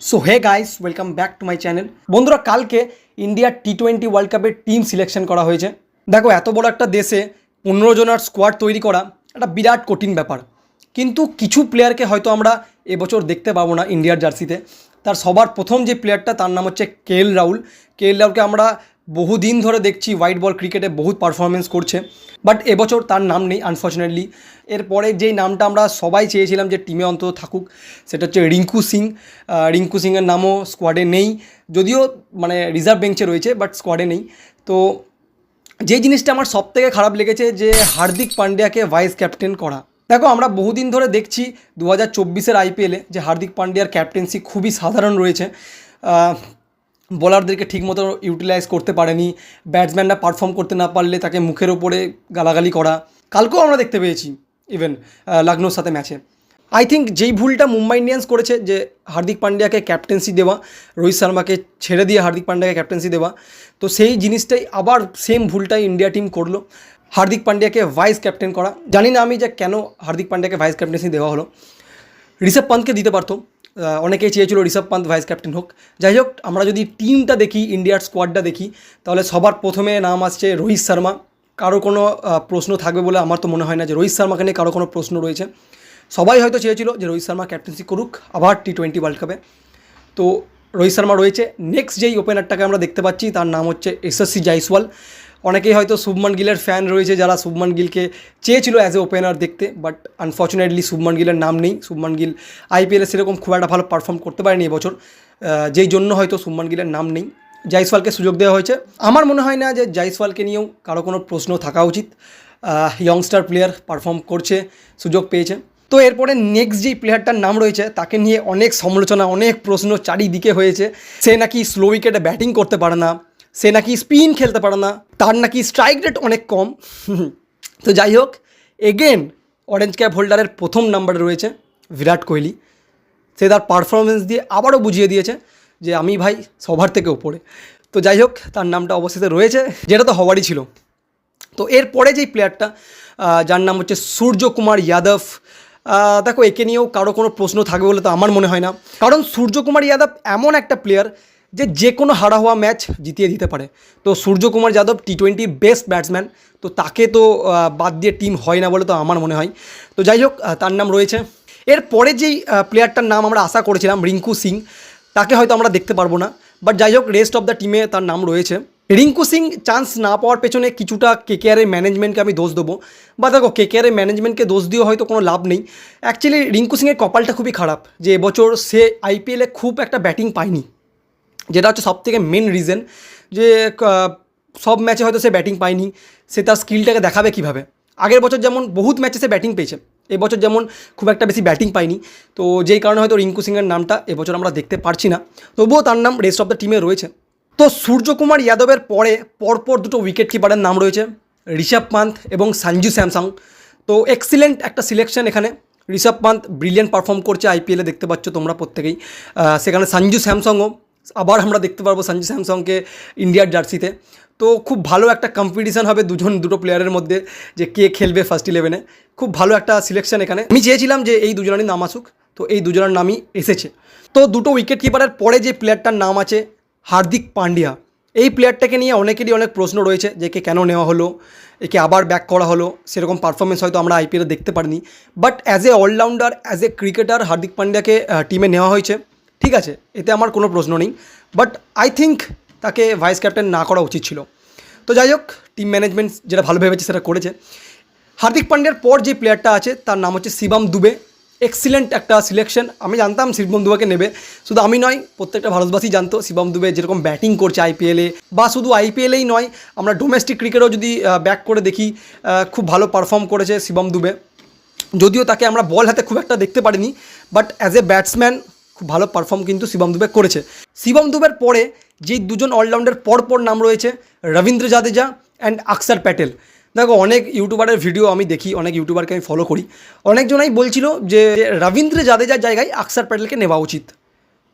So hey guys welcome back to my channel বন্ধুরা, কালকে ইন্ডিয়ার টি টোয়েন্টি ওয়ার্ল্ড কাপের টিম সিলেকশন করা হয়েছে। দেখো, এত বড় একটা দেশে পনেরো জনার স্কোয়াড তৈরি করা একটা বিরাট কঠিন ব্যাপার। কিন্তু কিছু প্লেয়ারকে হয়তো আমরা এবছর দেখতে পাবো না ইন্ডিয়ার জার্সিতে তার সবার প্রথম যে প্লেয়ারটা তার নাম হচ্ছে কে এল রাহুল কে এল রাহুলকে আমরা বহুদিন ধরে দেখছি হোয়াইট বল ক্রিকেটে বহুত পারফরমেন্স করছে। বাট এবছর তার নাম নেই আনফর্চুনেটলি এরপরে যেই নামটা আমরা সবাই চেয়েছিলাম যে টিমে অন্তত থাকুক, সেটা হচ্ছে রিঙ্কু সিং। রিঙ্কু সিংয়ের নামও স্কোয়াডে নেই। যদিও মানে রিজার্ভ বেঞ্চে রয়েছে বাট স্কোয়াডে নেই। তো যে জিনিসটা আমার সব থেকে খারাপ লেগেছে যে হার্দিক পান্ডিয়াকে ভাইস ক্যাপ্টেন করা। দেখো, আমরা বহুদিন ধরে দেখছি দু হাজার চব্বিশের আইপিএলে যে হার্দিক পান্ডিয়ার ক্যাপ্টেন্সি খুবই সাধারণ রয়েছে। বোলারদেরকে ঠিকমতো ইউটিলাইজ করতে পারেনি ব্যাটসম্যানরা পারফর্ম করতে না পারলে তাকে মুখের ওপরে গালাগালি করা। কালকেও আমরা দেখতে পেয়েছি ইভেন লখনৌর সাথে ম্যাচে আই থিঙ্ক যেই ভুলটা মুম্বাই ইন্ডিয়ান্স করেছে, যে হার্দিক পান্ডিয়াকে ক্যাপ্টেন্সি দেওয়া, রোহিত শর্মাকে ছেড়ে দিয়ে হার্দিক পান্ডিয়াকে ক্যাপ্টেন্সি দেওয়া, তো সেই জিনিসটাই আবার সেম ভুলটাই ইন্ডিয়া টিম করল। হার্দিক পান্ডিয়াকে ভাইস ক্যাপ্টেন করা। জানি না আমি যে কেন হার্দিক পান্ডিয়াকে ভাইস ক্যাপ্টেন্সি দেওয়া হলো। ঋষভ পান্তকে দিতে পারতো। অনেকেই চেয়েছিল ঋষভ পান্ত ভাইস ক্যাপ্টেন হোক। যাই হোক, আমরা যদি টিমটা দেখি, ইন্ডিয়ার স্কোয়াডটা দেখি, তাহলে সবার প্রথমে নাম আসছে রোহিত শর্মা। কারও কোনো প্রশ্ন থাকবে বলে আমার তো মনে হয় না যে রোহিত শর্মাকে নিয়ে কারও কোনো প্রশ্ন রয়েছে। সবাই হয়তো চেয়েছিল যে রোহিত শর্মা ক্যাপ্টেন্সি করুক, আবার টি টোয়েন্টি ওয়ার্ল্ড কাপে তো রোহিত শর্মা রয়েছে। নেক্সট যেই ওপেনারটাকে আমরা দেখতে পাচ্ছি, তার নাম হচ্ছে এসএসসি জাইসওয়াল অনেকেই হয়তো শুভমান গিলের ফ্যান রয়েছে যারা শুভমান গিলকে চেয়েছিল অ্যাজ এ ওপেনার দেখতে বাট আনফর্চুনেটলি শুভমান গিলের নাম নেই। শুভমান গিল আইপিএলে সেরকম খুব একটা ভালো পারফর্ম করতে পারেনি এবছর যেই জন্য হয়তো শুভমান গিলের নাম নেই। জাইসওয়ালকে সুযোগ দেওয়া হয়েছে। আমার মনে হয় না যে জাইসওয়ালকে নিয়েও কারও কোনো প্রশ্ন থাকা উচিত। ইয়ংস্টার প্লেয়ার পারফর্ম করছে, সুযোগ পেয়েছে। তো এরপরে নেক্সট যেই প্লেয়ারটার নাম রয়েছে, তাকে নিয়ে অনেক সমালোচনা, অনেক প্রশ্ন চারিদিকে হয়েছে। সে নাকি স্লো উইকেটে ব্যাটিং করতে পারে না। সে নাকি স্পিন খেলতে পারে না, তার নাকি স্ট্রাইক রেট অনেক কম। তো যাই হোক এগেন অরেঞ্জ ক্যাপ হোল্ডারের প্রথম নাম্বারে রয়েছে বিরাট কোহলি। সে তার পারফরমেন্স দিয়ে আবারও বুঝিয়ে দিয়েছে যে আমি ভাই সবার থেকে ওপরে তো যাই হোক, তার নামটা অবশেষে রয়েছে, যেটা তো হওয়ারই ছিল। তো এরপরে যেই প্লেয়ারটা যার নাম হচ্ছে সূর্যকুমার যাদব দেখো, একে নিয়েও কারও কোনো প্রশ্ন থাকবে বলে তো আমার মনে হয় না। কারণ সূর্যকুমার যাদব এমন একটা প্লেয়ার যে যে কোনো হারা হওয়া ম্যাচ জিতিয়ে দিতে পারে। তো সূর্যকুমার যাদব টি টোয়েন্টির বেস্ট ব্যাটসম্যান তো তাকে তো বাদ দিয়ে টিম হয় না বলে তো আমার মনে হয়। তো যাই হোক তার নাম রয়েছে। এরপরে যেই প্লেয়ারটার নাম আমরা আশা করেছিলাম, রিঙ্কু সিং, তাকে হয়তো আমরা দেখতে পারব না। বাট যাই হোক রেস্ট অফ দ্য টিমে তার নাম রয়েছে। রিঙ্কু সিং চান্স না পাওয়ার পেছনে কিছুটা কেকেআরের ম্যানেজমেন্টকে আমি দোষ দেবো। বা দেখো কেকেআরের ম্যানেজমেন্টকে দোষ দিয়েও হয়তো কোনো লাভ নেই। অ্যাকচুয়ালি রিঙ্কু সিংয়ের কপালটা খুবই খারাপ, যে এবছর সে আইপিএলে খুব একটা ব্যাটিং পায়নি। যেটা হচ্ছে সব থেকে মেন রিজন যে সব ম্যাচে হয়তো সে ব্যাটিং পায়নি, সে তার স্কিলটাকে দেখাবে কীভাবে? আগের বছর যেমন বহুত ম্যাচে সে ব্যাটিং পেয়েছে এবছর যেমন খুব একটা বেশি ব্যাটিং পায়নি, তো যেই কারণে হয়তো রিঙ্কু সিংয়ের নামটা এবছর আমরা দেখতে পারছি না। তবুও তার নাম রেস্ট অফ দ্য টিমে রয়েছে। তো সূর্যকুমার যাদবের পরে পরপর দুটো উইকেট কিপারের নাম রয়েছে, ঋষভ পান্ত এবং সঞ্জু স্যামসাং। তো এক্সিলেন্ট একটা সিলেকশন এখানে। ঋষভ পান্ত ব্রিলিয়ান্ট পারফর্ম করছে আইপিএলে দেখতে পাচ্ছ তোমরা প্রত্যেকেই। সেখানে সঞ্জু স্যামসংও আবার আমরা দেখতে পারব সঞ্জু স্যামসংকে ইন্ডিয়ার জার্সিতে। তো খুব ভালো একটা কম্পিটিশান হবে দুজন, দুটো প্লেয়ারের মধ্যে যে কে খেলবে ফার্স্ট ইলেভেনে খুব ভালো একটা সিলেকশন এখানে। আমি চেয়েছিলাম যে এই দুজনেরই নাম আসুক, তো এই দুজনের নামই এসেছে। তো দুটো উইকেট কিপারের পরে যে প্লেয়ারটার নাম আছে, হার্দিক পান্ডিয়া। এই প্লেয়ারটাকে নিয়ে অনেকেরই অনেক প্রশ্ন রয়েছে যে কে কেন নেওয়া হলো, একে আবার ব্যাক করা হলো। সেরকম পারফরমেন্স হয়তো আমরা আইপিএলে দেখতে পারিনি। But as a allrounder as a cricketer Hardik পান্ডিয়াকে টিমে নেওয়া হয়েছে। ঠিক আছে, এতে আমার কোনো প্রশ্ন নেই বাট আই থিঙ্ক তাকে ভাইস ক্যাপ্টেন না করা উচিত ছিল। তো যাই হোক টিম ম্যানেজমেন্ট যেটা ভালো ভেবেছে সেটা করেছে। হার্দিক পান্ডিয়ার পর যে প্লেয়ারটা আছে, তার নাম হচ্ছে শিবম দুবে। এক্সিলেন্ট একটা সিলেকশন আমি জানতাম শিবম দুবেকে নেবে। শুধু আমি নয়, প্রত্যেকটা ভারতবাসী জানতো শিবম দুবে যেরকম ব্যাটিং করছে আইপিএলে বা শুধু আইপিএলেই নয়, আমরা ডোমেস্টিক ক্রিকেটও যদি ব্যাক করে দেখি খুব ভালো পারফর্ম করেছে শিবম দুবে। যদিও তাকে আমরা বল হাতে খুব একটা দেখতে পারিনি বাট অ্যাজ এ ব্যাটসম্যান খুব ভালো পারফর্ম কিন্তু শিবম দুবে করেছে। শিবম দুবের পরে যেই দুজন অলরাউন্ডার পরপর নাম রয়েছে, রবীন্দ্র জাদেজা অ্যান্ড আকসার প্যাটেল। দেখো, অনেক ইউটিউবারের ভিডিও আমি দেখি, অনেক ইউটিউবারকে আমি ফলো করি। অনেকজনাই বলছিল যে রবীন্দ্র জাদেজার জায়গায় আকসার প্যাটেলকে নেওয়া উচিত।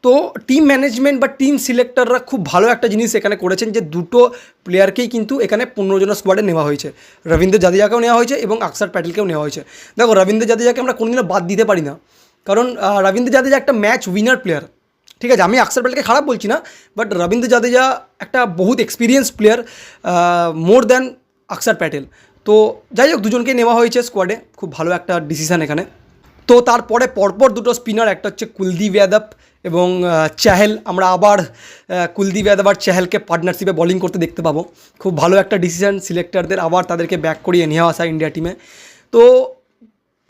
তো টিম ম্যানেজমেন্ট বা টিম সিলেক্টররা খুব ভালো একটা জিনিস এখানে করেছেন যে, দুটো প্লেয়ারকেই কিন্তু এখানে পনেরো জনের স্কোয়াডে নেওয়া হয়েছে। রবীন্দ্র জাদেজাকেও নেওয়া হয়েছে এবং আকসার প্যাটেলকেও নেওয়া হয়েছে। দেখো, রবীন্দ্র জাদেজাকে আমরা কোনোদিনও বাদ দিতে পারি না। কারণ রবীন্দ্র জাদেজা একটা ম্যাচ উইনার প্লেয়ার ঠিক আছে, আমি আকসার প্যাটেলকে খারাপ বলছি না বাট রবীন্দ্র জাদেজা একটা বহুত এক্সপিরিয়েন্স প্লেয়ার মোর দ্যান আকসার প্যাটেল তো যাই হোক, দুজনকে নেওয়া হয়েছে স্কোয়াডে খুব ভালো একটা ডিসিশন এখানে। তো তারপরে পরপর দুটো স্পিনার একটা হচ্ছে কুলদীপ যাদব এবং চাহেল। আমরা আবার কুলদীপ যাদব আর চাহেলকে পার্টনারশিপে বোলিং করতে দেখতে পাবো। খুব ভালো একটা ডিসিশন সিলেক্টারদের আবার তাদেরকে ব্যাক করিয়ে নিয়ে আসা ইন্ডিয়া টিমে তো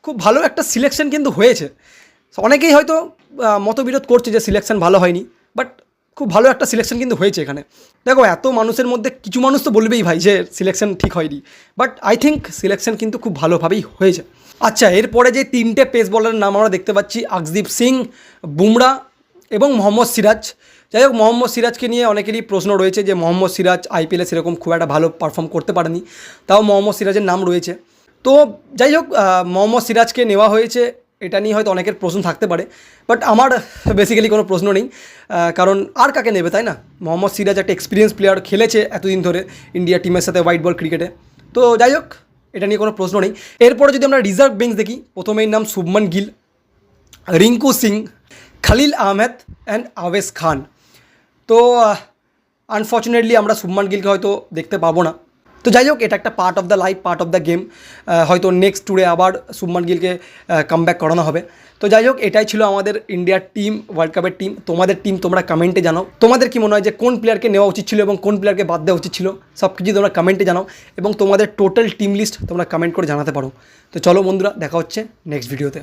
খুব ভালো একটা সিলেকশন কিন্তু হয়েছে। অনেকেই হয়তো মতবিরোধ করছে যে সিলেকশন ভালো হয়নি বাট খুব ভালো একটা সিলেকশন কিন্তু হয়েছে এখানে। দেখো, এত মানুষের মধ্যে কিছু মানুষ তো বলবেই ভাই যে সিলেকশন ঠিক হয়নি বাট আই থিঙ্ক সিলেকশন কিন্তু খুব ভালোভাবেই হয়েছে। আচ্ছা এরপরে যে তিনটে পেস বলারের নাম আমরা দেখতে পাচ্ছি আকদীপ সিং, বুমরা এবং মোহাম্মদ সিরাজ। যাই হোক, মোহাম্মদ সিরাজকে নিয়ে অনেকেরই প্রশ্ন রয়েছে যে, মোহাম্মদ সিরাজ আইপিএলে সেরকম খুব একটা ভালো পারফর্ম করতে পারেনি, তাও মোহাম্মদ সিরাজের নাম রয়েছে। তো যাই হোক মোহাম্মদ সিরাজকে নেওয়া হয়েছে, এটা নিয়ে হয়তো অনেকের প্রশ্ন থাকতে পারে বাট আমার বেসিক্যালি কোনো প্রশ্ন নেই কারণ আর কাকে নেবে, তাই না? মোহাম্মদ সিরাজ একটা এক্সপিরিয়েন্স প্লেয়ার খেলেছে এতদিন ধরে ইন্ডিয়া টিমের সাথে হোয়াইট বল ক্রিকেটে তো যাই হোক, এটা নিয়ে কোনো প্রশ্ন নেই। এরপরে যদি আমরা রিজার্ভ বেঞ্চ দেখি, প্রথমেই নাম শুভমান গিল, রিঙ্কু সিং, খালিল আহমেদ অ্যান্ড আওয়েস খান। তো আনফর্চুনেটলি আমরা শুভমান গিলকে হয়তো দেখতে পাবো না। তো যাই হোক, এটা একটা part of the life part of the game হয়তো নেক্সট ট্যুরে আবার শুভমান গিলকে কামব্যাক করানো হবে। তো যাই হোক, এটাই ছিল আমাদের ইন্ডিয়ার টিম ওয়ার্ল্ড কাপের টিম তোমাদের টিম তোমরা কমেন্টে জানাও। তোমাদের কি মনে হয় যে কোন প্লেয়ারকে নেওয়া উচিত ছিল এবং কোন প্লেয়ারকে বাদ দেওয়া উচিত ছিল? সব কিছু তোমরা কমেন্টে জানাও এবং তোমাদের টোটাল টিম লিস্ট তোমরা কমেন্ট করে জানাতে পারো। তো চলো বন্ধুরা, দেখা হচ্ছে নেক্সট ভিডিওতে